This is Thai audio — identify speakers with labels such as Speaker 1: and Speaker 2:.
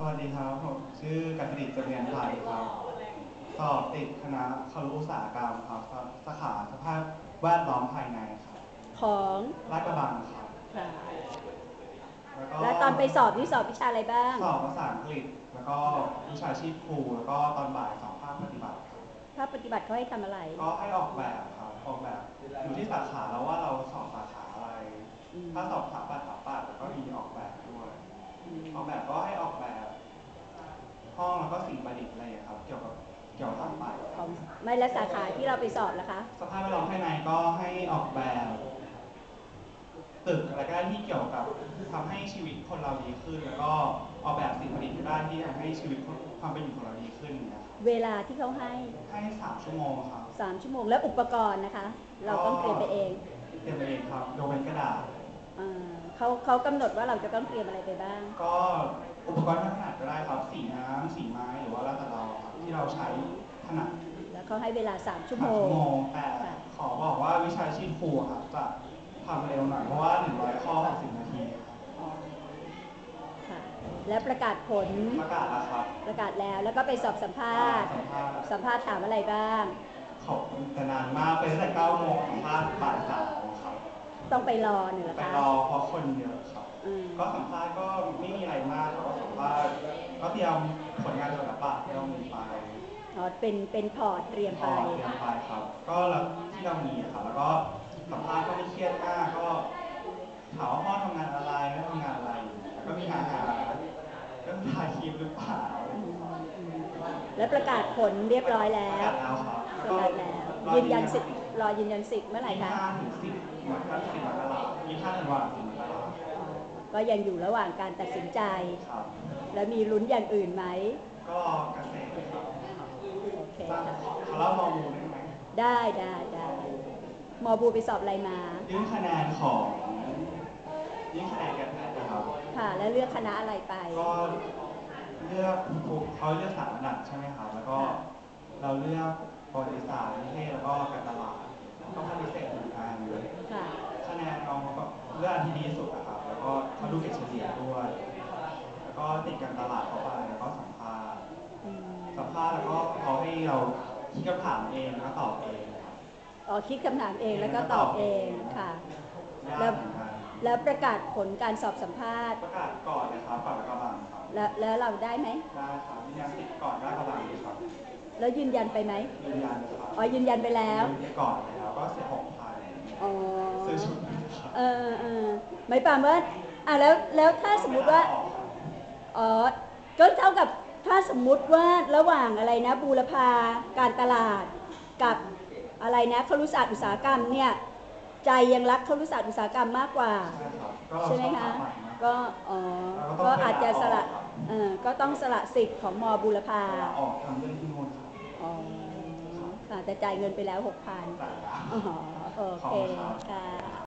Speaker 1: สวัสดีครับผมชื่อกันติจำเรียนไทยครับ สอบติดคณะครุอุตสาหกรรมครับสาสาขาสภาพแวดล้อมภายในครับ
Speaker 2: ของ
Speaker 1: ลาดกระบังครับ
Speaker 2: ค่ะ
Speaker 1: แล้วก็
Speaker 2: แล้วตอนไปสอบนี่สอบวิชาอะไรบ้าง
Speaker 1: สอบภาษาอังกฤษ แล้วก็วิชาชีพครูแล้วก็ตอนบ่ายสอบภาคปฏิบัติครับ
Speaker 2: ถ้าปฏิบัติเขาให้ทำอะไร
Speaker 1: ก็ให้ออกแบบครับออกแบบอยู่ที่สาขาแล้วว่าเราสอบสาขาอะไร
Speaker 2: อืม
Speaker 1: ถ้าสอบสถาปัตย์สถาปัตย์แล้วก็มีออกแบบด้วย
Speaker 2: อืม
Speaker 1: ออกแบบก็ให้ออกแบบ ห้องแล้วก็สิ่งประดิษฐ์อะไรอย่างเงี้ยครับ เกี่ยวกับเกี่ยวกับสถาปัตย์
Speaker 2: ของไม่และสาขาที่เราไปสอบนะคะ
Speaker 1: สภาพแวดล้อมภายในก็ให้ออกแบบตึกอะไรก็ได้ที่เกี่ยวกับทำให้ชีวิตคนเราดีขึ้น แล้วก็ออกแบบสิ่งประดิษฐ์ก็ได้ที่ทำให้ชีวิตความเป็นอยู่ของเราดีขึ้นนะครับ
Speaker 2: เวลาที่เขาให้
Speaker 1: ให้สามชั่วโมงครับ
Speaker 2: 3ชั่วโมงแล้วอุปกรณ์นะคะ เราต้องเตรียมไปเอง
Speaker 1: เตรียมไปเองครับยกเว้นกระดาษ
Speaker 2: อ่า เขาเขากำหนดว่าเราจะต้องเตรียมอะไรไปบ้าง
Speaker 1: ก็อุปกรณ์ทางขนาดก็ได้ครับสีน้ำสีไม้หรือว่าแล้วแต่เราครับที่เราใช้ถนัด
Speaker 2: แล้วเขาให้เวลา 3 ชั่ว
Speaker 1: สาม
Speaker 2: โมง
Speaker 1: ชั่วโมงแต่
Speaker 2: ค่ะ
Speaker 1: ขอบอกว่าวิชาชีพครูครับจะทำเร็วหน่อยเพราะว่า 100 ข้อ60นาที
Speaker 2: อ๋อค่ะ แล้วประกาศผล
Speaker 1: ประกาศแล้วครับ
Speaker 2: ประกาศแล้ว แล้วก็ไปสอบสัมภาษณ์
Speaker 1: สัมภาษณ์
Speaker 2: สัมภาษณ์ถามอะไรบ้าง
Speaker 1: ขอบคุณแต่นานมากเป็นตั้งแต่9โมงสัมภาษณ์บ่ายสามครับ
Speaker 2: ต้องไปรอหนึ่งเหรอ
Speaker 1: ไป
Speaker 2: คะ
Speaker 1: รอเพราะคนเยอะครับ
Speaker 2: อืม
Speaker 1: ก็สัมภาษณ์ก็ไม่มีอะไรมากครับก็สัมภาษณ์ก็เตรียมผลงานศิลปะที่เรามีไป
Speaker 2: อ๋อเป็นเป็นพอร์ตเตรียม
Speaker 1: พ
Speaker 2: ไป
Speaker 1: อเตรียมไปครับ ก็แล้วที่เรามีอะครับแล้วก็สัมภาษณ์ก็ไม่เครียดมากก็ถามว่าพ่อทำงานอะไรแม่ทำงานอะไรแล้วก็มีงานงานก็ถ่ายคลิปหรือเปล่า
Speaker 2: อืมอืมแล้วประกาศผลเรียบร้อยแล้
Speaker 1: ประกาวศแล้วครับ
Speaker 2: ประกาศแล้วยืนยันสิทธิ์รอยืนยันสิทธิ์เมื่อไหร่คะ
Speaker 1: 25ถึง10มกราคม10มกราคม25ธันวาคม10มกราคม
Speaker 2: อ๋อก็ยังอยู่ระหว่างการตัดสินใจ
Speaker 1: ครับ
Speaker 2: แล้วมีลุ้นอย่างอื่นไหม
Speaker 1: ก็เกษตรครับ
Speaker 2: โอเค
Speaker 1: สร้าง
Speaker 2: ค่ะ
Speaker 1: เขาเล่ามอมูได้ไหม
Speaker 2: ได้ได้ได้หมอบูไปสอบอะไรมา
Speaker 1: ยื่นคะแนนของยื่นคะแนนกันแพทย์นะครับ
Speaker 2: ค่ะแล้วเลือกคณะอะไรไป
Speaker 1: ก็เลือกเขาเลือกสามอันดับใช่ไหมครับแล้วก็เราเลือก ประวัติศานิเทศแล้วก็การตลาดก็ปฏิเสธเหมือนกัน
Speaker 2: ค่ะ
Speaker 1: คะแนนน้องก็เลือกอันที่ดีที่สุดนะครับ แล้วก็เขาดูเกรดเฉลี่ยด้วย แล้วก็ติดการตลาดเข้าไปแล้วก็สัมภาษณ์
Speaker 2: อืม
Speaker 1: สัมภาษณ์แล้วก็เขาให้เราคิดคำถามเองแล้วก็ตอบเองครับ
Speaker 2: อ๋อคิดคำถามเองแล้วก็ตอบเองค่ะ
Speaker 1: ยาก
Speaker 2: แล้ว
Speaker 1: เหมือนกัน
Speaker 2: แล้วประกาศผลการสอบสัมภาษณ์
Speaker 1: ประกาศก่อนนะครับก่อนกระบังครับ
Speaker 2: แล้วแล้วเราได้ไหม
Speaker 1: ได้ครับยืนยันสิทธิ์ก่อนได้กระบังครับ
Speaker 2: แล้วยืนยันไปไหม
Speaker 1: ยืนยันครับ
Speaker 2: อ๋อยืนยันไปแล้ว
Speaker 1: ยืนยันก่อนแล้วก็เสียหกพัน
Speaker 2: อ๋อ
Speaker 1: ซื้อชุดนะครับ
Speaker 2: เออเออหมายความว่าอะแล้วแล้วถ้าสมมุติว่าอ๋อก็เท่ากับถ้าสมมุติว่าระหว่างอะไรนะบูรพาการตลาดกับอะไรนะครุศาสตร์อุตสาหกรรมเนี่ยใจยังรักครุศาสตร์อุตสาหกรรมมากกว่า
Speaker 1: ใช่ครับก็เรา
Speaker 2: ใช่ไหม
Speaker 1: ชอบ
Speaker 2: คะ
Speaker 1: ทำใหม่มาก
Speaker 2: ก็อ๋อ
Speaker 1: เราก็ต้อง
Speaker 2: ก็อาจจะสละ
Speaker 1: ไปลาออกครับ
Speaker 2: เออก็ต้องสละสิทธิ์ของมบูรพา
Speaker 1: ลาออกทำเรื่องที่นู่นครับ
Speaker 2: อ๋อค่ะ แต่จ่ายเงินไปแล้วหกพัน
Speaker 1: แต่
Speaker 2: อ๋อโอเค
Speaker 1: ขอบคุณครับ
Speaker 2: ค่ะ